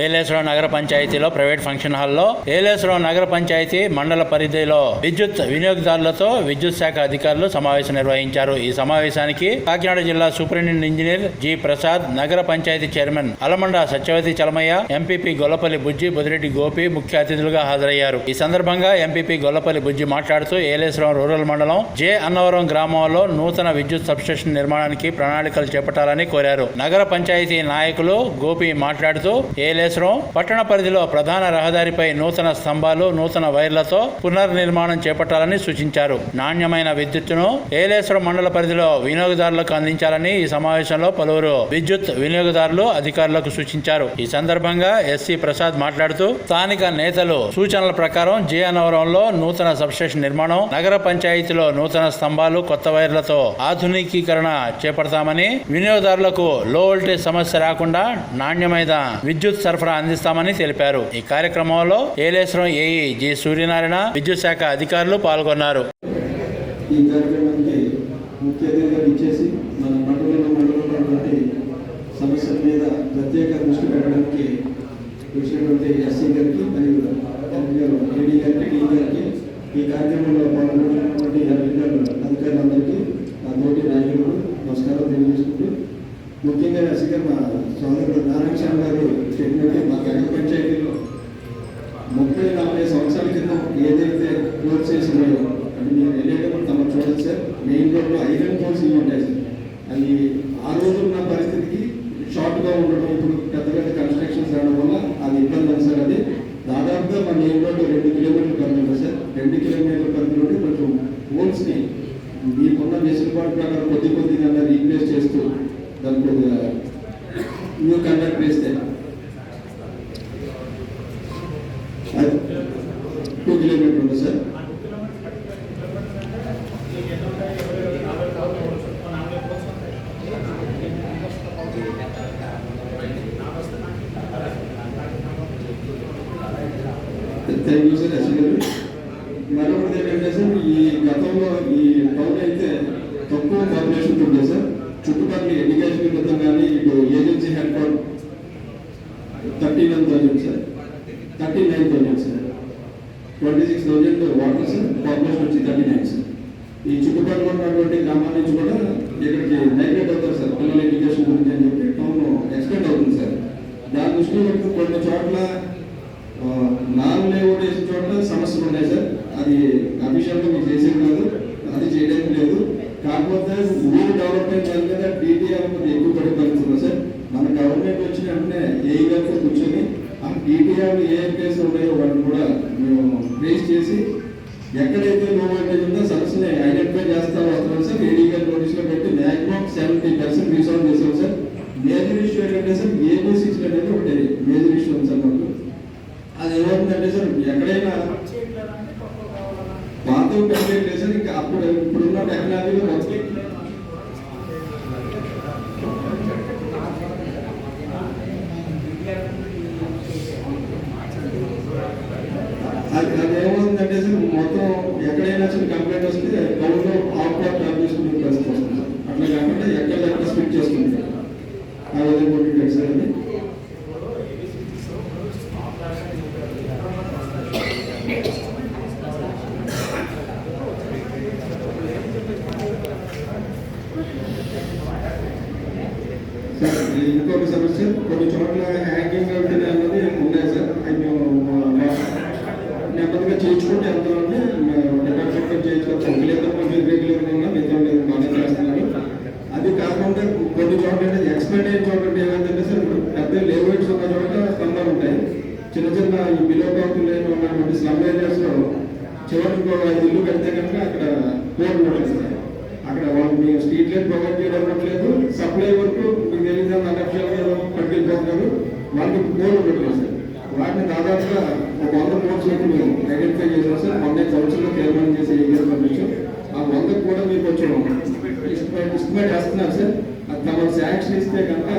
ఏలేశ్వరం నగర పంచాయతీలో private function హాల్లో ఏలేశ్వరం నగర పంచాయతీ మండల పరిధిలో విద్యుత్ వినియోగదారులతో విద్యుత్ శాఖ అధికారులు సమావేశం నిర్వహించారు. ఈ సమావేశానికి కాకినాడ జిల్లా సూపరింటెండెంట్ ఇంజనీర్ జి ప్రసాద్ నగర పంచాయతీ చైర్మన్ అలమండ సత్యవతి చలమయ్య ఎంపీపీ గొల్లపల్లి బుజ్జి బుదిరెడ్డి గోపి ముఖ్య అతిథులుగా హాజరయ్యారు. ఈ సందర్భంగా ఎంపీపీ గొల్లపల్లి బుజ్జి మాట్లాడుతూ ఏలేశ్వరం రూరల్ మండలం జే అన్నవరం గ్రామంలో నూతన విద్యుత్ సబ్స్టేషన్ నిర్మాణానికి ప్రణాళికలు చేపట్టాలని కోరారు. నగర పంచాయతీ నాయకులు గోపి మాట్లాడుతూ ఏలే ఏలేశ్వరం పట్టణ పరిధిలో ప్రధాన రహదారిపై నూతన స్తంభాలు నూతన వైర్లతో పునర్నిర్మాణం చేపట్టాలని సూచించారు. నాణ్యమైన విద్యుత్తును ఏలేశ్వరం మండల పరిధిలో వినియోగదారులకు అందించాలని ఈ సమావేశంలో పలువురు విద్యుత్ వినియోగదారులు అధికారులకు సూచించారు. ఈ సందర్భంగా ఎస్సీ ప్రసాద్ మాట్లాడుతూ స్థానిక నేతలు సూచనల ప్రకారం జియానవరంలో నూతన సబ్స్టేషన్ నిర్మాణం నగర పంచాయతీలో నూతన స్తంభాలు కొత్త వైర్లతో ఆధునికీకరణ చేపడతామని వినియోగదారులకు లో వోల్టేజ్ సమస్య రాకుండా నాణ్యమైన విద్యుత్ సరఫరా అందిస్తామని తెలిపారు. ఈ కార్యక్రమంలో ఏలేశ్వరం ఏఈ జి సూర్యనారాయణ విద్యుత్ శాఖ అధికారులు పాల్గొన్నారు. ఈ కార్యక్రమానికి ముఖ్య అతిథిగా ఇచ్చేసి మన మండలంలో సమస్యల మీద ప్రత్యేక దృష్టి పెట్టడానికి వచ్చినటువంటి ఎస్సీ గారికి మరియు ఏడీ గారికి గారికి ఈ కార్యక్రమంలో పాల్గొన్నటువంటి అధికారులు అధికారులందరికీ నమస్కారం తెలియజేసుకుంటూ ముఖ్యంగా ఎస్సీ గారు మా సోదరుడు నారాయణ గారు చెప్పినట్టు మా గ్రామ పంచాయతీలో ముప్పై నలభై సంవత్సరాల క్రితం ఏదైతే కోర్స్ చేసి ఉన్నాయో మేము వెళ్ళేటప్పుడు తమ చూడదు సార్. మెయిన్ రోడ్లో ఐరన్ పోల్స్ ఇవి ఉంటాయి సార్. అది ఆ రోజు ఉన్న పరిస్థితికి షార్ట్గా ఉండడం ఇప్పుడు పెద్ద పెద్ద కన్స్ట్రక్షన్స్ రావడం వల్ల అది ఇబ్బంది ఉంది సార్. అది దాదాపుగా మన మెయిన్ రోడ్డు రెండు కిలోమీటర్ల పరిధి ఉంది సార్. రెండు కిలోమీటర్ల పరిధి నుండి కొంచెం పోల్స్ని మీకున్న వెసులుబాటు ప్రకారం కొద్ది కొద్దిగా రీప్లేస్ చేస్తూ దానికి కొద్దిగా న్యూ కండక్ట్ వేస్తే అది టూ కిలోమీటర్ ఉంది సార్ థ్యాంక్ యూ సార్ గారు మరొకటి ఏంటంటే సార్ ఈ గతంలో ఈ టౌన్ అయితే తక్కువ పాపులేషన్ ఉంటుంది సార్. చుట్టుపక్కల ఎడ్యుకేషన్ క్రితం కానీ ఇటు agency headquarter thirty one thousand sir. Thirty nine thousand sir. Twenty six thousand water sir. Population వచ్చి థర్టీ నైన్ సార్. ఈ చుట్టుపక్కల ఉన్నటువంటి గ్రామాల నుంచి కూడా ఇక్కడికి మైగ్రేట్ అవుతారు సార్. పిల్లల ఎడ్యుకేషన్ గురించి అని చెప్పి టౌన్ ఎక్స్పెండ్ అవుతుంది సార్. దాని దృష్టిలో కొన్ని చోట్ల నాన్ లేఅవుట్ వేసిన చోట్ల సమస్యలు ఉన్నాయి సార్ అది అఫీషియల్గా మీకు చేసేది కాదు అది చేయడానికి లేదు కాకపోతే ఊరు డెవలప్మెంట్ మీద డీటీఆర్ ఎక్కువ పడి పడుతుంది సార్. మన గవర్నమెంట్ వచ్చిన వెంటనే ఏ గారితో కూర్చొని ఆ డీటీఆర్ ఏ ప్లేస్ ఉన్నాయో వాటిని కూడా మేము రేస్ చేసి ఎక్కడైతే లో వోల్టేజ్ ఉందో సమస్యని ఐడెంటిఫై చేస్తా వస్తున్నాం సార్. ఏడీ గారి నోటీస్లో పెట్టి మ్యాక్సిమం సెవెంటీ పర్సెంట్ రీసాల్వ్ చేసాం సార్. మేజర్ ఇష్యూ ఏంటంటే సార్ ఏబీ సిక్స్ అనేది ఒకటి మేజర్ ఇష్యూ ఉంది సార్ మాకు. అది ఏమవుతుందంటే సార్ ఎక్కడైనా పాత కంప్లీట్ లేదు సార్. ఇంకా అప్పుడు ఇప్పుడున్న టెక్నాలజీలో మొత్తం అది అది ఏమవుతుందంటే మొత్తం ఎక్కడైనా చిన్న కంప్లైంట్ వస్తే టౌన్లో ఆఫ్టర్ డ్రాప్ చేసుకునే పరిస్థితి వస్తుంది. అట్లా కాకుండా ఎక్కడ ఎక్కడ స్పిట్ చేస్తుంది? ఆ విధంగా ఉంటుంది సార్ అది ఇంకొక సమస్య కొన్ని చోట్ల హ్యాంగింగ్ అవుతుంది అన్నది ఉన్నాయి సార్ అవి మేము నెమ్మదిగా చేయించుకుంటే ఎంత వెళ్తామంటే డిపార్ట్మెంట్ చేయించుకోవచ్చు రెగ్యులర్ కొంచెం రెగ్యులర్ ఉన్నా మిగతా లేదు బాగా చేస్తున్నారు అది కాకుండా కొన్ని చోట్ల అంటే ఎక్స్పెండ్ అయిన చోట్ల ఏమైందంటే సార్ ఇప్పుడు పెద్ద లేబర్స్ ఉన్న చోట స్తంభాలు ఉంటాయి. చిన్న చిన్న ఈ బిలో కాపులు ఉన్నటువంటి స్లమ్ ఏరియాస్లో చివరికి ఐదు ఇల్లు కడితే కనుక అక్కడ కోడ్ ఉంటుంది సార్. అక్కడ వాళ్ళు మీ స్ట్రీట్ లైట్ ప్రొవైడ్ చేయడం అవ్వట్లేదు. సప్లై వరకు మీకు తెలియదు అనఫిషియల్గా పట్టుకెళ్ళిపోతున్నారు. వాళ్ళకి కోడ్ పెట్టలేదు సార్. వాటిని దాదాపుగా ఒక వంద కోర్సులకు మేము ఐడెంటిఫై చేసిన సార్ వంద సంవత్సరాలు కేవలం చేసే ఏరియాలు పంపించాం ఆ వంద కూడా మీకు కొంచెం ఎస్టిమేట్ వస్తున్నారు సార్. అది తమకు శాంక్షన్ ఇస్తే కనుక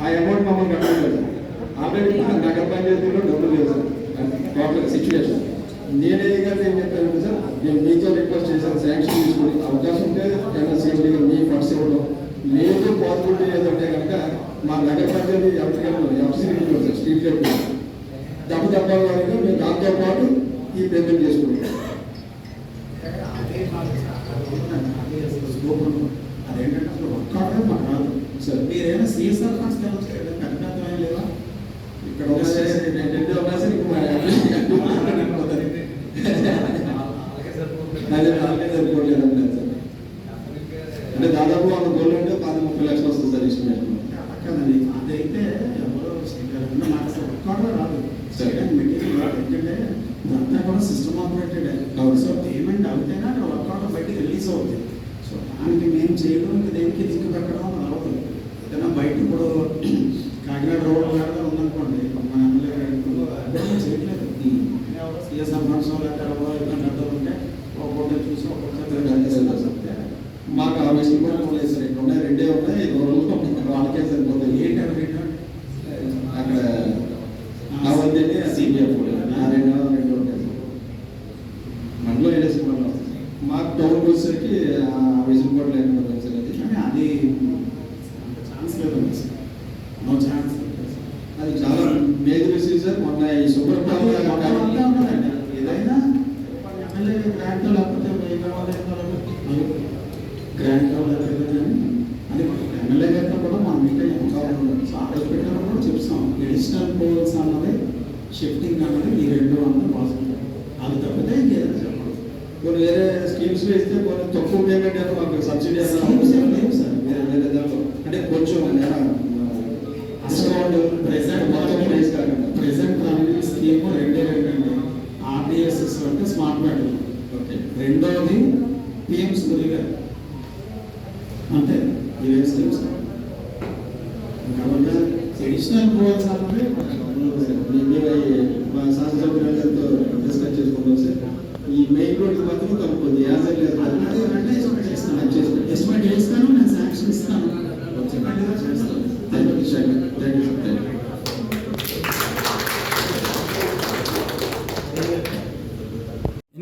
ఆ అమౌంట్ మమ్మల్ని కట్టలేదు ఆల్రెడీ మన నగర పంచాయతీలో డబ్బులు లేదు సార్. టోటల్ సిచ్యువేషన్ నేనే కానీ ఏం చెప్పాను సార్ నేను మీతో రిక్వెస్ట్ చేశాను శాంక్షన్ తీసుకుని అవకాశం ఉంటే ఏమైనా సేఫ్టీ మీ ఫండ్స్ ఇవ్వడం. లేదు పాసిబిలిటీ ఏదంటే కనుక మా నగర panchayat FC FC street light దెబ్బ దెబ్బల వరకు మేము దాంతో పాటు ఈ పేమెంట్ చేసుకుంటాం. అదేంటంటే అసలు వర్క్ ఆర్డర్ మాకు రాదు సార్ మీరేమైనా సిఎస్ఆర్ ఫండ్స్ కదా పెద్ద పెద్దమైన లేవా ఇక్కడ అంటే దాదాపు వంద కోళ్ళు ఉంటే పది ముప్పై లక్షలు వస్తుంది సార్ ఎస్టిమేషన్ కదండి అదైతే ఎవరో చేయగలరు నాకు రాదు సరే. మెటీరియల్ రాదు ఎందుకంటే ఇదంతా కూడా సిస్టమ్ ఆపరేటెడ్ అవును. సో పేమెంట్ అవుతేనే అక్కడ వర్క్ ఆర్డర్ బయటికి రిలీజ్ అవుతుంది సో దానికి మేము చేయడం దేనికి లింక్ పెట్టడం అవ్వదు ఏదైనా బయట ఇప్పుడు కాకినాడ రోడ్ లాగా ఉందనుకోండి మన ఎమ్మెల్యే గారు ఇప్పుడు అక్కడ చేయట్లేదు సిఎస్ఆర్ ఫండ్స్ లేకపోతే ఎవరో ఇబ్బంది అడ్డాలు ఉంటే ఒక్కొక్కటి చూసి ఒక్కొక్కటి మాకు ఆ విషయం కూడా లేదు సార్ ఇక్కడ ఉన్నాయి రెండే ఉన్నాయి ఐదు రోజులు వాళ్ళకే సరిపోతాయి ఏంటి అవి అక్కడ అవన్నీ సిబిఎఫ్ ఆ రెండు రెండు ఉంటాయి సార్ మనలో ఏడేసి మనం మాకు టౌన్ వచ్చేసరికి ఆ విషయం కూడా లేకుండా సార్ అది కానీ అది ఛాన్స్ లేదు నో ఛాన్స్ అది చాలా మేజర్ ఇష్యూ సార్ మొన్న ఈ సూపర్ ఏదైనా గ్రాంట్ లేకపోతే గ్రాంట్ అది ఎమ్మెల్యే గారితో కూడా మా మీటింగ్ ఎంత కావాలి? సో అక్కడ పెట్టినప్పుడు కూడా చెప్తాం. ఎడిషనల్ పోల్స్ అన్నది షిఫ్టింగ్ అన్నది ఈ రెండు అన్నది పాసిబుల్ అది తప్పితే ఇంకేదైనా చెప్పండి కొన్ని వేరే స్కీమ్స్లో ఇస్తే కొన్ని తక్కువ పేమెంట్ మాకు సబ్సిడీ లేవు సార్. వేరే వేరే దాంట్లో అంటే కొంచెం డిస్కౌంట్ ప్రెసెంట్ కాకుండా ప్రెసెంట్ రన్నింగ్ స్కీమ్ రెండే రెండండి ఆర్డిఎస్ఎస్ అంటే స్మార్ట్ మీటర్ ఓకే. రెండోది పిఎం సూర్య గారు అంతే ఇవే స్కీమ్స్ కాబట్టి ఎడిషనల్ గోల్స్ అన్నది మా శాసనసభ్యులతో డిస్కస్ చేసుకుంటాం సార్ ఈ మెయిన్ రోడ్ మాత్రం తప్పదు యాజర్ లేదు అదే అంటే ఎస్టిమేట్ చేస్తాను అది చేసి పెట్టండి. ఎస్టిమేట్ చేస్తాను నేను శాంక్షన్ ఇస్తాను చెప్పండి చేస్తాను thank you sir thank you sir thank you